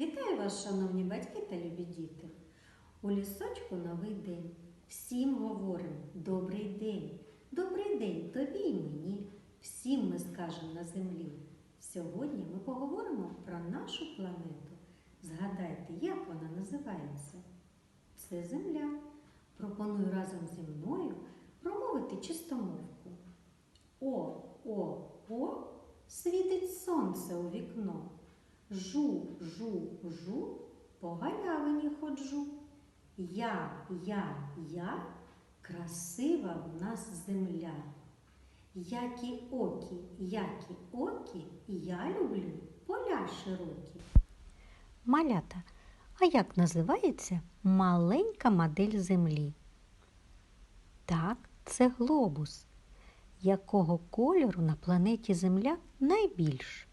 Вітаю вас, шановні батьки та любі діти. У лісочку новий день. Всім говоримо добрий день. Добрий день тобі і мені. Всім ми скажемо на землі. Сьогодні ми поговоримо про нашу планету. Згадайте, як вона називається? Це Земля. Пропоную разом зі мною промовити чистомовку. О, о, о, світить сонце у вікно. Жу, жу, жу, по галявині ходжу. Я, я, я, красива в нас земля. Які окі, які окі, я люблю поля широкі. Малята, а як називається маленька модель Землі? Так, це глобус. Якого кольору на планеті Земля найбільш?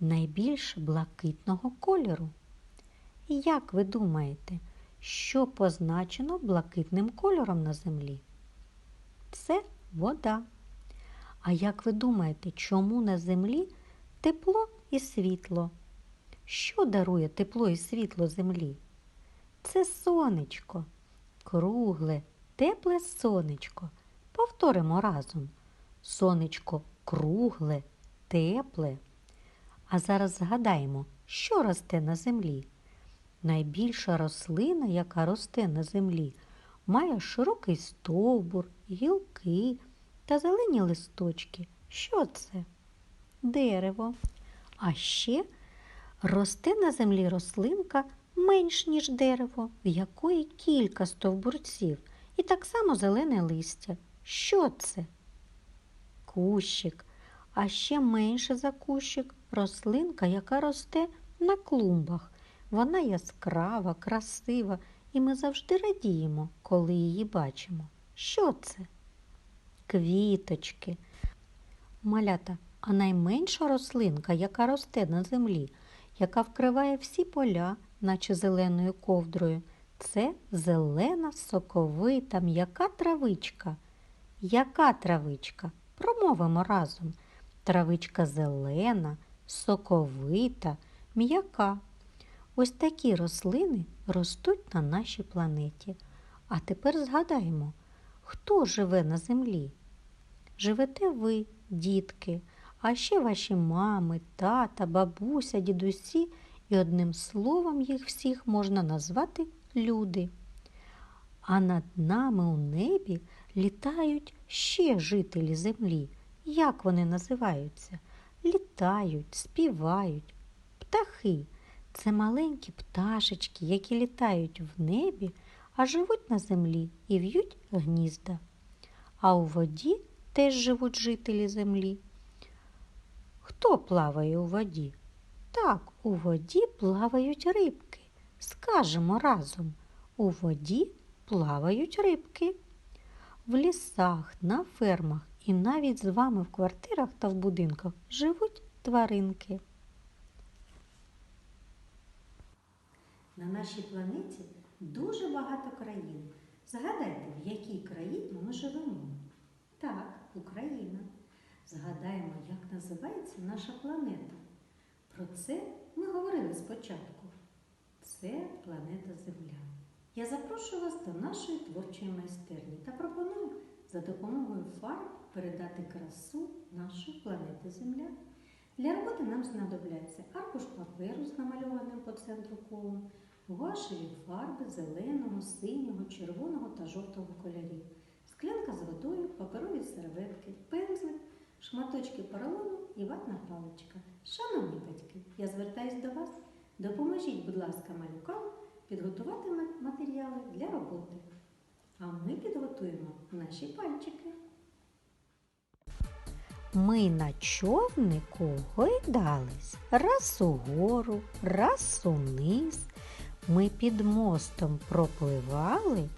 Найбільш блакитного кольору. Як ви думаєте, що позначено блакитним кольором на землі? Це вода. А як ви думаєте, чому на землі тепло і світло? Що дарує тепло і світло землі? Це сонечко, кругле, тепле сонечко. Повторимо разом. Сонечко кругле, тепле. А зараз згадаємо, що росте на землі. Найбільша рослина, яка росте на землі, має широкий стовбур, гілки та зелені листочки. Що це? Дерево. А ще росте на землі рослинка менш ніж дерево, в якої кілька стовбурців, і так само зелене листя. Що це? Кущик. А ще менше за кущик рослинка, яка росте на клумбах. Вона яскрава, красива, і ми завжди радіємо, коли її бачимо. Що це? Квіточки. Малята, а найменша рослинка, яка росте на землі, яка вкриває всі поля, наче зеленою ковдрою, це зелена соковита м'яка травичка. Яка травичка? Промовимо разом. Травичка зелена, соковита, м'яка. Ось такі рослини ростуть на нашій планеті. А тепер згадаємо, хто живе на землі? Живете ви, дітки, а ще ваші мами, тата, бабуся, дідусі, і одним словом їх всіх можна назвати люди. А над нами у небі літають ще жителі землі. Як вони називаються? Літають, співають. Птахи це маленькі пташечки, які літають в небі, а живуть на землі і в'ють гнізда. А у воді теж живуть жителі землі. Хто плаває у воді? Так, у воді плавають рибки. Скажемо разом, у воді плавають рибки. В лісах, на фермах і навіть з вами в квартирах та в будинках живуть тваринки. На нашій планеті дуже багато країн. Згадайте, в якій країні ми живемо. Так, Україна. Згадаємо, як називається наша планета. Про це ми говорили спочатку. Це планета Земля. Я запрошую вас до нашої творчої майстерні за допомогою фарб передати красу нашої планети Земля. Для роботи нам знадобляться аркуш паперу з намальованим по центру колом, гуашеві фарби зеленого, синього, червоного та жовтого кольорів, склянка з водою, паперові серветки, пензлик, шматочки поролону і ватна паличка. Шановні батьки, я звертаюсь до вас. Допоможіть, будь ласка, малюкам підготувати матеріали для роботи. А ми підготуємо наші пальчики. Ми на човнику гойдались раз угору, раз униз. Ми під мостом пропливали,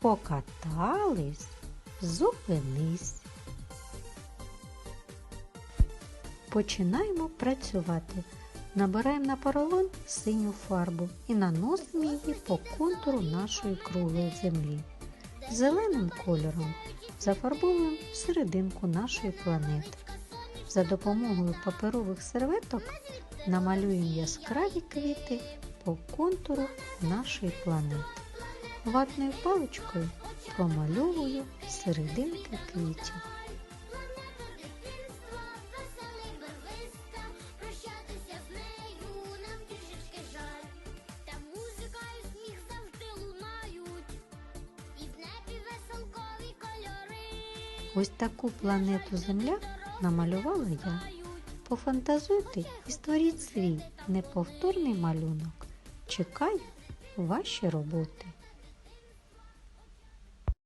покатались, зупинись. Починаємо працювати. Набираємо на поролон синю фарбу і наносимо її по контуру нашої круглої землі. Зеленим кольором зафарбовуємо серединку нашої планети. За допомогою паперових серветок намалюємо яскраві квіти по контуру нашої планети. Ватною паличкою промальовую серединки квітів. Ось таку планету Земля намалювала я. Пофантазуйте і створіть свій неповторний малюнок. Чекаю ваші роботи.